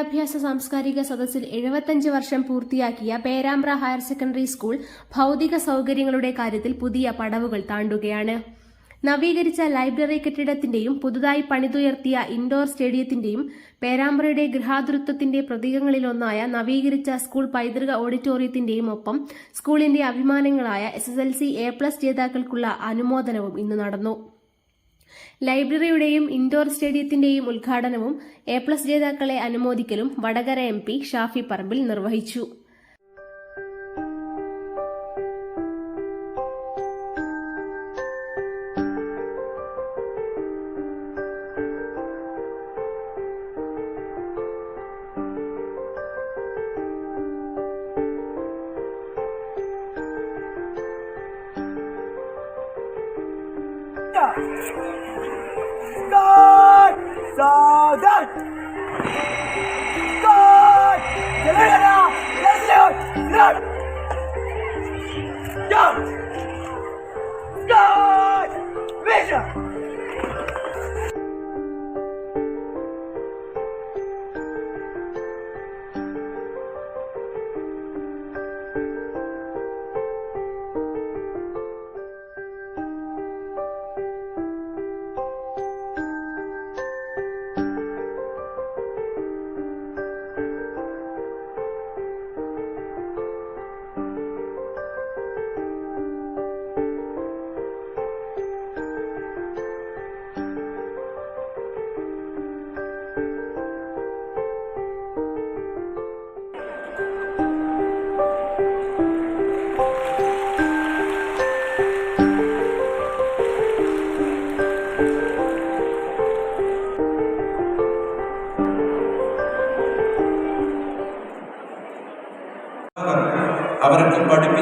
വിദ്യാഭ്യാസ സാംസ്കാരിക സദസ്സിൽ എഴുപത്തഞ്ച് വർഷം പൂർത്തിയാക്കിയ പേരാമ്പ്ര ഹയർ സെക്കൻഡറി സ്കൂൾ ഭൗതിക സൗകര്യങ്ങളുടെ കാര്യത്തിൽ പുതിയ പടവുകൾ താണ്ടുകയാണ്. നവീകരിച്ച ലൈബ്രറി കെട്ടിടത്തിന്റെയും പുതുതായി പണിതുയർത്തിയ ഇൻഡോർ സ്റ്റേഡിയത്തിന്റെയും പേരാമ്പ്രയുടെ ഗൃഹാതൃത്വത്തിന്റെ പ്രതീകങ്ങളിലൊന്നായ നവീകരിച്ച സ്കൂൾ പൈതൃക ഓഡിറ്റോറിയത്തിന്റെയും ഒപ്പം സ്കൂളിന്റെ അഭിമാനങ്ങളായ S S L C A plus ജേതാക്കൾക്കുള്ള അനുമോദനവും ഇന്ന് നടന്നു. ലൈബ്രറിയുടെയും ഇൻഡോർ സ്റ്റേഡിയത്തിന്റെയും ഉദ്ഘാടനവും എ പ്ലസ് ജേതാക്കളെ അനുമോദിക്കലും വടകര എം ഷാഫി പറമ്പിൽ നിർവഹിച്ചു 冲破黑暗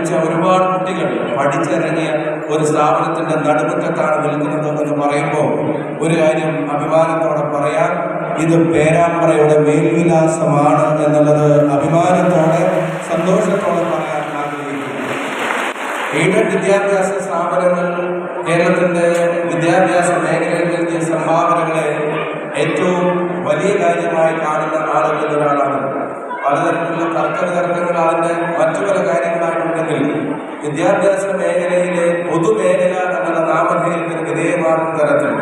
പഠിപ്പിച്ച ഒരുപാട് കുട്ടികൾ പഠിച്ചിറങ്ങിയ ഒരു സ്ഥാപനത്തിന്റെ നടുമുറ്റത്താണ് നിൽക്കുന്നത് എന്ന് പറയുമ്പോൾ ഒരു കാര്യം അഭിമാനത്തോടെ പറയാൻ ഇത് പേരാമ്പ്രയുടെ മേൽവിലാസമാണ് എന്നുള്ളത് അഭിമാനത്തോടെ സന്തോഷത്തോടെ പറയാൻ ആഗ്രഹിക്കുന്നു. എയ്ഡഡ് വിദ്യാഭ്യാസ സ്ഥാപനങ്ങൾ കേരളത്തിന്റെ വിദ്യാഭ്യാസ വിദ്യാഭ്യാസ മേഖലയിലെ പൊതുമേഖല എന്നുള്ള നാമധേയത്തിന് വിധേയമാകുന്ന തരത്തിൽ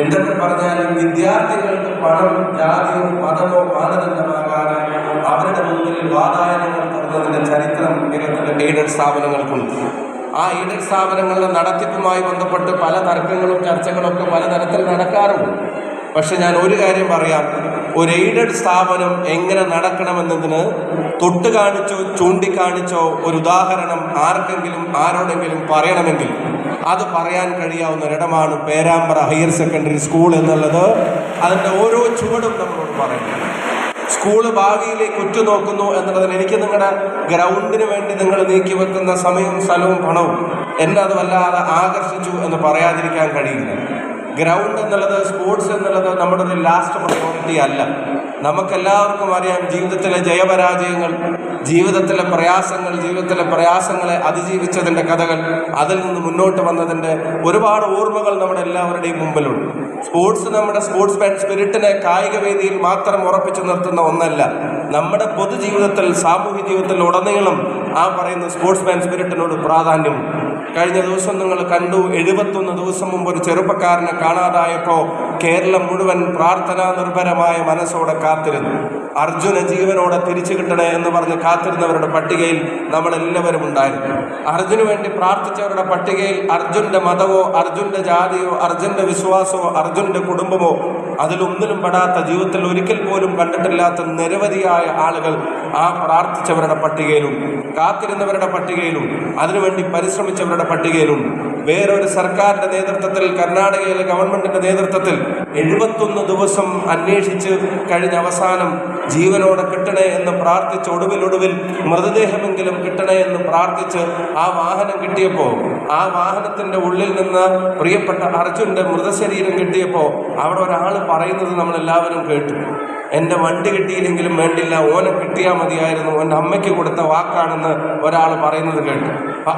എന്തെന്ന് പറഞ്ഞാലും വിദ്യാർത്ഥികൾക്ക് പണം ജാതിയോ മതമോ മാനദണ്ഡമാകാതെ അവരുടെ മുമ്പിൽ വാതായനങ്ങൾ തുറന്നതിന്റെ ചരിത്രം കേരളത്തിലെ എയ്ഡഡ് സ്ഥാപനങ്ങൾക്കുണ്ട്. ആ എയ്ഡഡ് സ്ഥാപനങ്ങളുടെ നടത്തിപ്പുമായി ബന്ധപ്പെട്ട് പല തർക്കങ്ങളും ചർച്ചകളൊക്കെ പലതരത്തിൽ നടക്കാറുണ്ട്. പക്ഷെ ഞാൻ ഒരു കാര്യം പറയാം. ഒരു എയ്ഡഡ് സ്ഥാപനം എങ്ങനെ നടക്കണമെന്നതിന് തൊട്ട് കാണിച്ചോ ചൂണ്ടിക്കാണിച്ചോ ഒരു ഉദാഹരണം ആർക്കെങ്കിലും ആരോടെങ്കിലും പറയണമെങ്കിൽ അത് പറയാൻ കഴിയാവുന്ന ഒരിടമാണ് പേരാമ്പ്ര ഹയർ സെക്കൻഡറി സ്കൂൾ എന്നുള്ളത്. അതിന്റെ ഓരോ ചുവടും നമ്മളോട് പറയുന്നു. സ്കൂൾ ഭാവിയിലേക്ക് ഉറ്റുനോക്കുന്നു എന്നുള്ളതിന് എനിക്ക് നിങ്ങളുടെ ഗ്രൗണ്ടിന് വേണ്ടി നിങ്ങൾ നീക്കി വെക്കുന്ന സമയവും സ്ഥലവും പണവും എന്നെ അത് വല്ലാതെ ആകർഷിച്ചു എന്ന് പറയാതിരിക്കാൻ കഴിയില്ല. ഗ്രൗണ്ട് എന്നുള്ളത് സ്പോർട്സ് എന്നുള്ളത് നമ്മുടെ ഒരു ലാസ്റ്റ് പ്രയോറിറ്റി അല്ല. നമുക്കെല്ലാവർക്കും അറിയാം ജീവിതത്തിലെ ജയപരാജയങ്ങൾ ജീവിതത്തിലെ പ്രയാസങ്ങൾ ജീവിതത്തിലെ പ്രയാസങ്ങളെ അതിജീവിച്ചതിന്റെ കഥകൾ അതിൽ നിന്ന് മുന്നോട്ട് വന്നതിന്റെ ഒരുപാട് ഓർമ്മകൾ നമ്മുടെ എല്ലാവരുടെയും മുമ്പിലുണ്ട്. സ്പോർട്സ് നമ്മുടെ സ്പോർട്സ് മാൻ സ്പിരിറ്റിനെ കായിക വേദിയിൽ മാത്രം ഉറപ്പിച്ചു നിർത്തുന്ന ഒന്നല്ല നമ്മുടെ പൊതുജീവിതത്തിൽ സാമൂഹ്യ ജീവിതത്തിൽ ഉടനീളം ആ പറയുന്ന സ്പോർട്സ് മാൻ സ്പിരിറ്റിനോട് പ്രാധാന്യം കഴിഞ്ഞ ദിവസം നിങ്ങൾ കണ്ടു. എഴുപത്തൊന്ന് ദിവസം മുമ്പ് ഒരു ചെറുപ്പക്കാരനെ കാണാതായപ്പോൾ കേരളം മുഴുവൻ പ്രാർത്ഥനാ നിർഭരമായ മനസ്സോടെ കാത്തിരുന്നു. അർജുന ജീവനോടെ തിരിച്ചു കിട്ടണേ എന്ന് പറഞ്ഞ് കാത്തിരുന്നവരുടെ പട്ടികയിൽ നമ്മളെല്ലാവരും ഉണ്ടായിരുന്നു. അർജുന് വേണ്ടി പ്രാർത്ഥിച്ചവരുടെ പട്ടികയിൽ അർജുന്റെ മതമോ അർജുന്റെ ജാതിയോ അർജുന്റെ വിശ്വാസമോ അർജുന്റെ കുടുംബമോ അതിലൊന്നിലും പെടാത്ത ജീവിതത്തിൽ ഒരിക്കൽ പോലും കണ്ടിട്ടില്ലാത്ത നിരവധിയായ ആളുകൾ ആ പ്രാർത്ഥിച്ചവരുടെ പട്ടികയിലും കാത്തിരുന്നവരുടെ പട്ടികയിലും അതിനുവേണ്ടി പരിശ്രമിച്ചവരുടെ പട്ടികയിലും വേറൊരു സർക്കാരിന്റെ നേതൃത്വത്തിൽ കർണാടകയിലെ ഗവൺമെന്റിന്റെ നേതൃത്വത്തിൽ എഴുപത്തൊന്ന് ദിവസം അന്വേഷിച്ച് കഴിഞ്ഞ അവസാനം ജീവനോടെ കിട്ടണേ എന്ന് പ്രാർത്ഥിച്ച് ഒടുവിലൊടുവിൽ മൃതദേഹമെങ്കിലും കിട്ടണേ എന്ന് പ്രാർത്ഥിച്ച് ആ വാഹനം കിട്ടിയപ്പോൾ ആ വാഹനത്തിന്റെ ഉള്ളിൽ നിന്ന് പ്രിയപ്പെട്ട അർജുന്റെ മൃതശരീരം കിട്ടിയപ്പോൾ അവിടെ ഒരാൾ പറയുന്നത് നമ്മൾ എല്ലാവരും കേട്ടു. എന്റെ വണ്ടി കിട്ടിയില്ലെങ്കിലും വേണ്ടില്ല ഓനെ കിട്ടിയാൽ മതിയായിരുന്നു എന്റെ അമ്മയ്ക്ക് കൊടുത്ത വാക്കാണെന്ന് ഒരാൾ പറയുന്നത് കേട്ടു.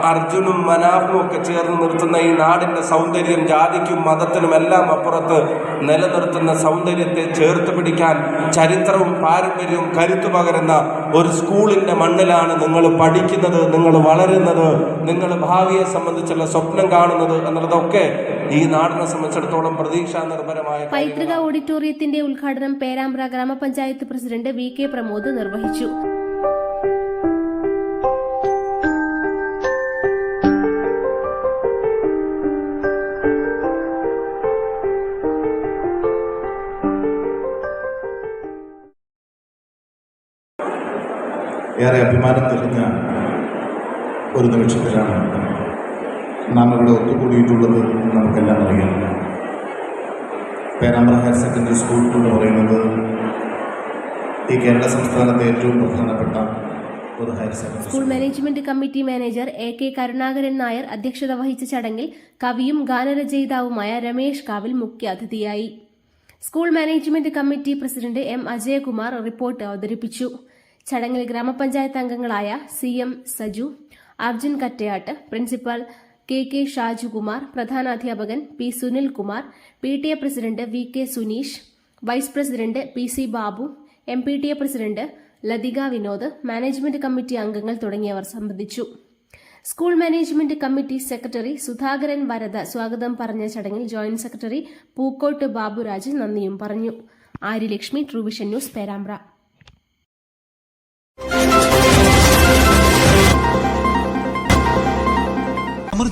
അർജുനും മനാഫും ഒക്കെ ചേർന്ന് നിർത്തുന്ന ഈ നാടിന്റെ സൗന്ദര്യം ജാതിക്കും മതത്തിനും എല്ലാം അപ്പുറത്ത് നിലനിർത്തുന്ന സൗന്ദര്യത്തെ ചേർത്ത് പിടിക്കാൻ ചരിത്രവും പാരമ്പര്യവും കരുത്തു പകരുന്ന ഒരു സ്കൂളിന്റെ മണ്ണിലാണ് നിങ്ങൾ പഠിക്കുന്നത് നിങ്ങൾ വളരുന്നത് നിങ്ങൾ ഭാവിയെ സംബന്ധിച്ചുള്ള സ്വപ്നം കാണുന്നത് എന്നുള്ളതൊക്കെ ഈ നാടിനെ സംബന്ധിച്ചിടത്തോളം പ്രതീക്ഷാ നിർഭരമായ പൈതൃക ഓഡിറ്റോറിയത്തിന്റെ ഉദ്ഘാടനം പേരാമ്പ്ര ഗ്രാമപഞ്ചായത്ത് പ്രസിഡന്റ് വി കെ പ്രമോദ് നിർവഹിച്ചു. ഏറെ അഭിമാനം തെളിഞ്ഞ ഒരു നിമിഷത്തിലാണ് നാം ഇവിടെ ഒത്തുകൂടിയിട്ടുള്ളത് നമുക്കെല്ലാം അറിയാം. പേരാമ്പ്ര ഹയർ സെക്കൻഡറി സ്കൂൾ എന്ന് പറയുന്നത് ഈ കേരള സംസ്ഥാനത്തെ ഏറ്റവും പ്രധാനപ്പെട്ട ഒരു higher secondary school management committee manager A K Karunakaran Nair അധ്യക്ഷത വഹിച്ച ചടങ്ങിൽ കവിയും ഗാനരചയിതാവുമായ രമേഷ് കാവിൽ മുഖ്യാതിഥിയായി school management committee president M Ajayakumar report അവതരിപ്പിച്ചു. ചടങ്ങിൽ ഗ്രാമപഞ്ചായത്ത് അംഗങ്ങളായ C M Saju Arjun Kattayatt principal K K Shajukumar പ്രധാനാധ്യാപകൻ P Sunilkumar P T A president V K Suneesh vice president P C Babu M P T A president Lathika Vinod management committee അംഗങ്ങൾ തുടങ്ങിയവർ സംബന്ധിച്ചു. School management committee secretary Sudhakaran Varada സ്വാഗതം പറഞ്ഞ ചടങ്ങിൽ joint secretary Pookkott Baburaj നന്ദിയും പറഞ്ഞു. Aryalakshmi Truevision news Perambra.